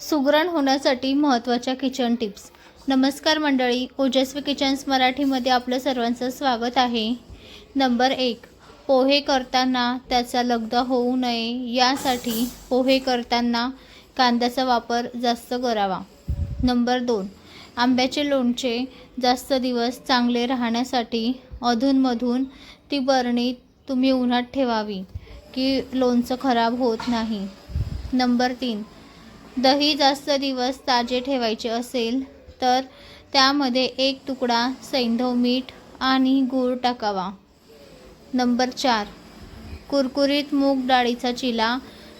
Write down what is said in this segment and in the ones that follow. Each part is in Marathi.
सुगरण होण्यासाठी महत्त्वाच्या किचन टिप्स. नमस्कार मंडळी ओजस्वी किचन्स मराठीमध्ये आपलं सर्वांचं स्वागत आहे. नंबर एक पोहे करताना त्याचा लगदा होऊ नये यासाठी पोहे करताना कांद्याचा वापर जास्त करावा. नंबर दोन आंब्याचे लोणचे जास्त दिवस चांगले राहण्यासाठी अधूनमधून ती बरणी तुम्ही उन्हात ठेवावी की लोणचं खराब होत नाही. नंबर तीन दही जास्त दिवस ताजे ठेवायचे असेल तर त्यामध्ये एक तुकडा सैंधव मीठ आणि गूळ टाकावा. नंबर चार. कुरकुरीत मूग डाळीचा चिला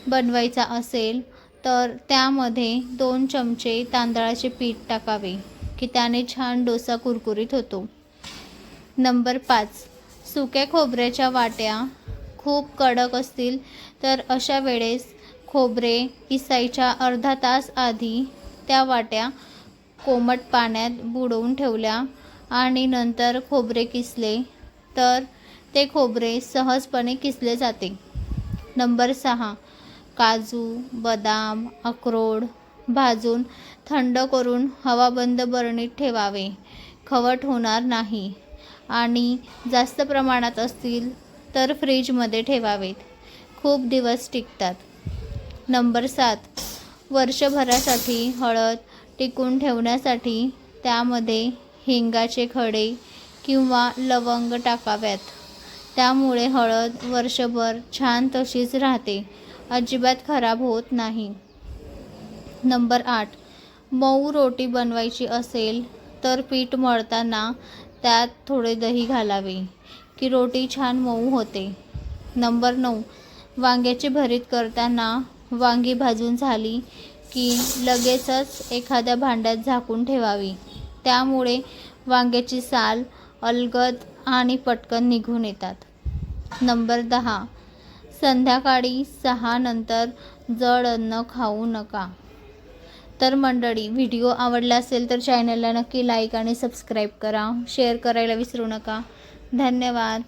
बनवायचा असेल तर त्यामध्ये दोन चमचे तांदळाचे पीठ टाकावे की त्याने छान डोसा कुरकुरीत होतो. नंबर पाच. सुक्या खोबऱ्याच्या वाट्या खूप कडक असतील तर अशा वेळेस खोबरे किसायच्या अर्धा तास आधी त्या वाट्या कोमट पाण्यात बुडवून ठेवल्या आणि नंतर खोबरे किसले तर ते खोबरे सहजपणे किसले जाते. नंबर सहा काजू बदाम अक्रोड भाजून थंड करून हवाबंद बरणीत ठेवावे. खवट होणार नाही आणि जास्त प्रमाणात असतील तर फ्रीजमध्ये ठेवावेत. खूप दिवस टिकतात. नंबर सात. वर्षभरासाठी हळद टिकून ठेवण्यासाठी त्यामध्ये हिंगाचे खडे किंवा लवंग टाकाव्यात. त्यामुळे हळद वर्षभर छान तशीच राहते. अजिबात खराब होत नाही. नंबर आठ. मऊ रोटी बनवायची असेल तर पीठ मळताना त्यात थोडे दही घालावे की रोटी छान मऊ होते. नंबर नऊ. वांग्याची भरीत करताना वांगी भाजून झाली की लगेचच एखाद्या भांड्यात झाकून ठेवावी. त्यामुळे वांग्याची साल अलगद आणि पटकन निघून येतात. नंबर दहा. संध्याकाळी सहा नंतर जड अन्न खाऊ नका. तर मंडळी व्हिडिओ आवडला असेल तर चॅनलला नक्की लाईक आणि सबस्क्राईब करा. शेअर करायला विसरू नका. धन्यवाद.